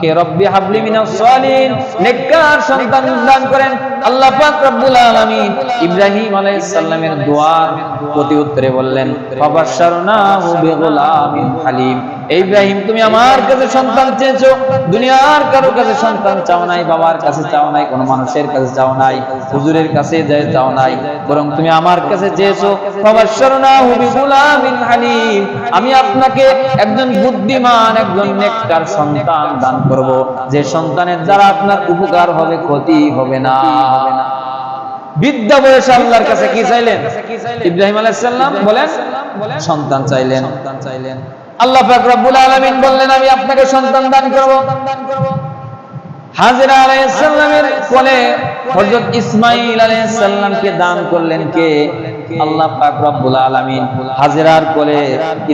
কে রব্বি হাবলি মিনাস সালিন নেককার সন্তান করেন। আল্লাহ পাক রব্বুল আলামিন ইব্রাহিম আলাইহিস সালামের দোয়ার প্রতি উত্তরে বললেন, ফাবাশশারনাহু বিগুলামিন হালিম। ইব্রাহিম, তুমি আমার কাছে সন্তান চেয়েছো। দুনিয়ার কারও কাছে সন্তান চাও নাই, বাবার কাছে চাও নাই, কোনো মানুষের কাছে চাও নাই, হুজুরের কাছে যে চাও নাই, বরং তুমি আমার কাছে চেয়েছো। ফাবাশশারনাহু বিগুলামিন হালিম, আমি আপনাকে একজন বুদ্ধিমান, একজন নেককার সন্তান দান করব। যে সন্তানের দ্বারা আপনার উপকার হবে, ক্ষতি হবে না। বিদ্যা বয়সে আল্লাহর কাছে কি চাইলেন? ইব্রাহিম আলাইহিস সালাম বলেন সন্তান চাইলেন সন্তান চাইলেন। আল্লাহ ফাকরাবুল আলমিন বললেন, আমি আপনাকে সন্তান দান করব। হাজিরা আলাইহিস সালামের কোলে হযরত ইসমাঈল আলাইহিস সালামকে দান করলেন কে? আল্লাহ পাক রব্বুল আলামিন হাজরার কোলে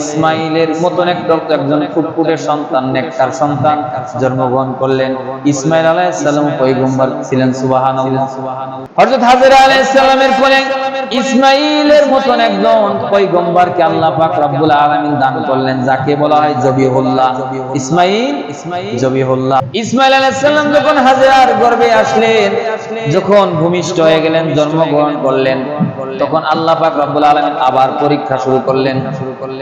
ইসমাঈলের মতন একজন ফুটফুটে সন্তান, নেককার সন্তান জন্মগ্রহণ করলেন। ইসমাঈল আলাইহিস সালাম পয়গম্বর ছিলেন, সুবহানাল্লাহ। হযরত হাজরা আলাইহিস সালামের কোলে ইসমাঈলের মতন একজন পয়গম্বরকে আল্লাহ পাক রব্বুল আলামিন দান করলেন, যাকে বলা হয় জবিহুল্লাহ। ইসমাঈল ইসমাঈল জবিহুল্লাহ। ইসমাঈল আলাইহিস সালাম যখন হাজরার গর্ভে আসলেন, যখন ভূমিষ্ঠ হয়ে গেলেন, জন্মগ্রহণ করলেন তখন আল্লাহ পাক রব্বুল আলামিন আবার পরীক্ষা শুরু করলেন।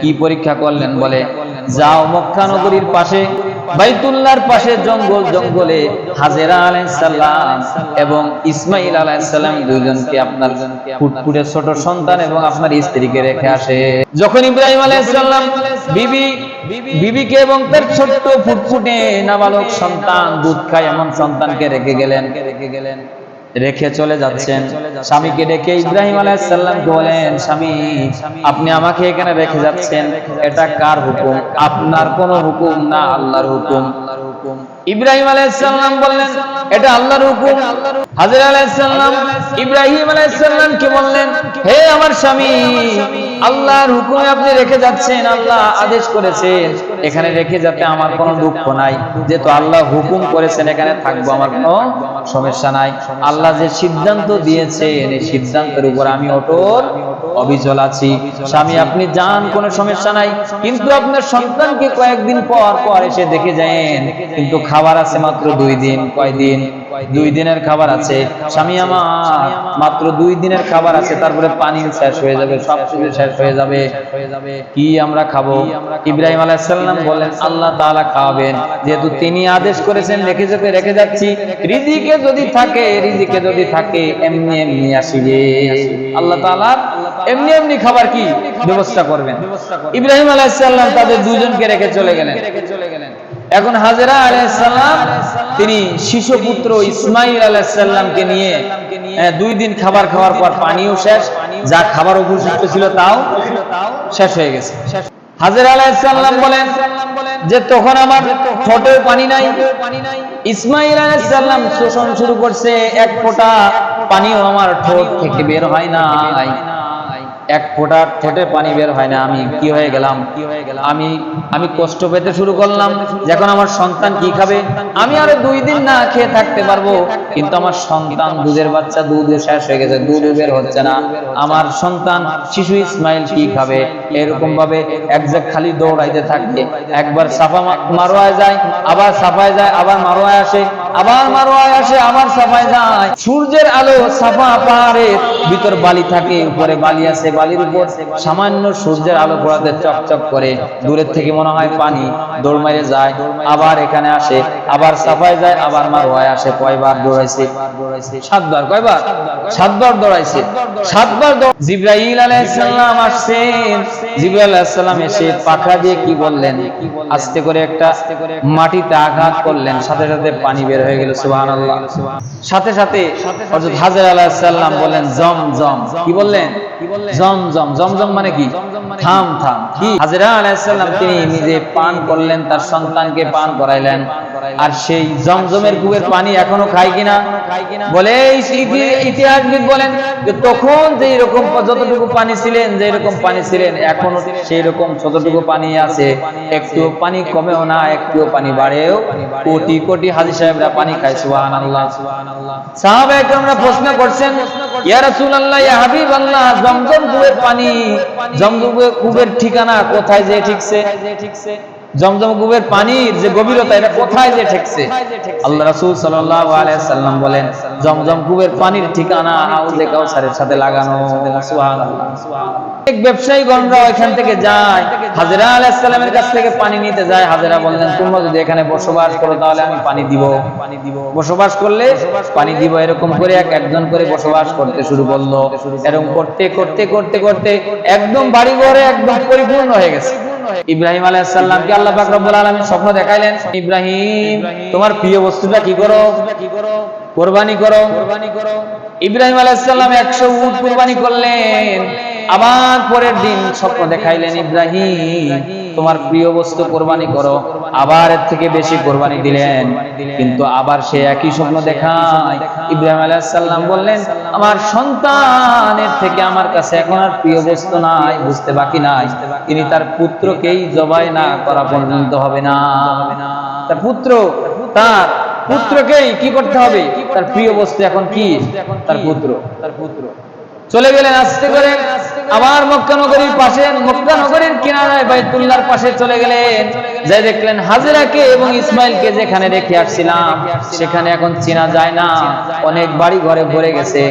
কি পরীক্ষা করলেন বলে? যাও মক্কা নগরীর পাশে বাইতুল্লাহর পাশে জঙ্গল জঙ্গলে হাজেরা আলাইহিস সালাম এবং ইসমাঈল আলাইহিস সালাম দুইজনকে আপনার ফুটফুটে ছোট সন্তান এবং আপনার স্ত্রীকে রেখে আসে। যখন ইব্রাহিম আলাইহিস সালাম বিবি বিবিকে এবং তার ছোট্ট ফুটফুটে নাবালক সন্তান দুধ খায় এমন সন্তানকে রেখে গেলেন রেখে গেলেন। রেখে চলে যাচ্ছেন। স্বামীকে ডেকে ইব্রাহিম আলাইসাল্লামকে বলেন স্বামী আপনি আমাকে এখানে রেখে যাচ্ছেন। এটা কার হুকুম? আপনার কোন হুকুম না আল্লাহর হুকুম। আল্লাহর হুকুম। ইব্রাহিম আলাইসাল্লাম বললেন, এটা আল্লাহর হুকুম। হাজির আলাইসাল্লাম ইব্রাহিম আলাইসাল্লাম কে বললেন, হে আমার স্বামী, আল্লাহর হুকুমে আপনি রেখে যাচ্ছেন, আল্লাহ আদেশ করেছেন। এখানে রেখে যাতে আমার কোনো দুঃখ নাই। যেহেতু আল্লাহ হুকুম করেছেন, এখানে থাকব আমার কোনো সমস্যা নাই। আল্লাহ যে সিদ্ধান্ত দিয়েছেন, এই সিদ্ধান্তের উপর আমি অটল অবিচল আছি। স্বামী, আপনি যান, কোনো সমস্যা নাই। কিন্তু আপনার সন্তানকে কয়েকদিন পর পর এসে দেখে যান কিন্তু খাবার আছে মাত্র দুই দিন কয়দিন দুই দিনের খাবার আছে। স্বামী আমার, মাত্র দুই দিনের খাবার আছে, তারপরে পানি শেষ হয়ে যাবে, সব কিছু শেষ হয়ে যাবে। কি আমরা খাব? ইব্রাহিম আলাইসাল্লাম বলেন আল্লাহ তাআলা খাওয়াবেন। যেহেতু তিনি আদেশ করেছেন, রেখে যেতে, রেখে যাচ্ছি। রিজিকে যদি থাকে, রিজিকে যদি থাকে, এমনি এমনি আসিবে। আল্লাহ তাআলা এমনি এমনি খাবার কি ব্যবস্থা করবেন? ইব্রাহিম আলাইসাল্লাম তাদের দুজনকে রেখে চলে গেলেন। এখন হাজেরা আলাইসাল্লাম তিনি শিশু পুত্র ইসমাইল আলাইসাল্লামকে নিয়ে দুই দিন খাবার খাওয়ার পর পানিও শেষ, যা খাবার উপযুক্ত ছিল তাও শেষ হয়ে গেছে। হাজের আলাইসাল্লাম বলেন যে তখন আমার ঠোঁটেও পানি নাই। ইসমাইল আলাইসাল্লাম শোষণ শুরু করছে, এক ফোঁটা পানিও আমার ঠোঁট থেকে বের হয় নাই। এক ফোঁটা ঠোঁটে পানি বের হয় না। আমি কি হয়ে গেলাম? কি হয়ে গেলাম আমি আমি কষ্ট পেতে শুরু করলাম। যখন আমার সন্তান কি খাবে? আমি আরও দুই দিন না খেয়ে থাকতে পারব। কিন্তু আমার সন্তান দুধের বাচ্চা, দুধ শেষ হয়ে গেছে, দুধ বের হচ্ছে না। আমার সন্তান শিশু ইসমাইল কি খাবে? এরকম ভাবে একজাক খালি দৌড়াইতে থাকে। একবার সাফা মা- মারোয়ায় যায়, আবার সাফায় যায়, আবার মারোয়ায় আসে, আবার মারোয়ায় আসে, আবার সাফায় যায়। সূর্যের আলো সাফা পাহাড়ের ভিতর বালি থাকে, উপরে বালি আছে, বালির উপর সামান্য সূর্যের আলো পড়াতে চকচক করে। দূরের থেকে মনে হয় পানি দৌড় মেরে যায়, আবার এখানে আসে, আবার সাফায় যায়, আবার মারোয়ায় আসে, কয়বার দৌড়াইছে? সাতবার, কয়বার? সাতবার দৌড়াইছে। সাতবার জিব্রাইল আলাইহিস সালাম আসছেন জিব্রাইল আলাইহিস সালাম এসে পাখা দিয়ে কি বললেন? আস্তে করে একটা মাটিতে আঘাত করলেন। সাথে সাথে পানি বের হয়ে গেল, সুবহানাল্লাহ। সাথে সাথে হযরত হাজর আলাইহিস সালাম বললেন জম জম। কি বললেন? জম জম। জম জম মানে কি? থাম থাম। কি? হাজরা আলাইহিস সালাম তিনি নিজে পান করলেন, তার সন্তানকে পান করাইলেন। আর সেই জমজমের পানি এখনও খায় কিনা? বলে ইতিহাসবিদ বলেন? যে তখন যে রকম যতটুকু পানি ছিলেন যে রকম পানি ছিলেন, এখনও সেই রকম যতটুকু পানি আছে একটু পানি কমেও না একটু পানি বাড়েও। কোটি কোটি হাজি সাহেবরা পানি খায়, সুবহানাল্লাহ। সাহাবা একরামরা প্রশ্ন করছেন জমজম কুবের পানি। জমজম কুবের ঠিকানা কোথায় যে ঠিকছে? জমজম পানির যে গভীরতা, এটা কোথায় যে ঠেকছে? আল্লাহ রাসূল সাল্লাল্লাহু আলাইহি সাল্লাম বলেন, জমজম পানির ঠিকানা কাউসারের সাথে লাগানো। সুবহানাল্লাহ এক ব্যবসায়ী এখান থেকে যায়, হাজরা আলাইহিস সালামের কাছ থেকে পানি নিতে যায়। হাজরা বললেন যদি এখানে বসবাস করো, তাহলে আমি পানি দিব। পানি দিব বসবাস করলে পানি দিব, এরকম করে এক একজন করে বসবাস করতে শুরু করল। এরকম করতে করতে করতে করতে একদম বাড়ি ঘরে একদম পরিপূর্ণ হয়ে গেছে। ইব্রাহিম আলাইসাল্লামকে আল্লাহ পাক রব্বুল স্বপ্ন দেখাইলেন? ইব্রাহিম, তোমার প্রিয় বস্তুটা কি করো? কি করো কোরবানি করো। কোরবানি করো ইব্রাহিম আলাইসাল্লাম একশো 100 উট কোরবানি করলেন। আবার পরের দিন স্বপ্ন দেখাইলেন ইব্রাহিম, তোমার প্রিয় বস্তু কোরবানি করো। আবার এর থেকে বেশি কোরবানি দিলেন। কিন্তু আবার সে একই স্বপ্ন দেখায়। ইব্রাহিম আলাইহিস সালাম বললেন, আমার সন্তানের থেকে আমার কাছে এখন আর প্রিয় বস্তু নাই, বুঝতে বাকি নাই। তিনি তার পুত্রকেই জবাই না করা পর্যন্ত হবে না। তার পুত্র, তার পুত্রকেই কি করতে হবে? তার প্রিয় বস্তু এখন কি? তার পুত্র তার পুত্র। চলে গেলেন আস্তে করে। আবার মক্কা নগরীর পাশে, মক্কা নগরীর কিনারায় বাইতুল্লাহর পাশে চলে গেলেন। যাই দেখলেন হাজিরাকে এবং ইসমাইলকে যেখানে রেখে আসছিলাম, সেখানে এখন চেনা যায় না। অনেক বাড়ি ঘরে ভরে গেছে।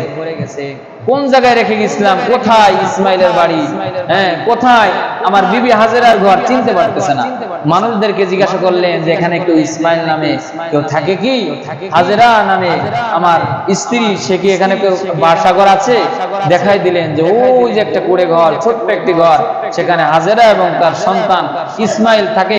কোন জায়গায় রেখে গেছিলাম? কোথায় ইসমাইলের বাড়ি? হ্যাঁ কোথায়? আমার বিবি হাজেরার ঘর চিনতে পারতেছে না। মানুষদেরকে জিজ্ঞাসা করলেন যে এখানে কেউ ইসমাইল নামে কেউ থাকে কি? হাজেরা নামে আমার স্ত্রী, সে কি এখানে কেউ বাসাঘর আছে? দেখাই দিলেন যে ওই যে একটা কুড়ে ঘর, ছোট্ট একটি ঘর, সেখানে হাজেরা এবং তার সন্তান ইসমাইল থাকে।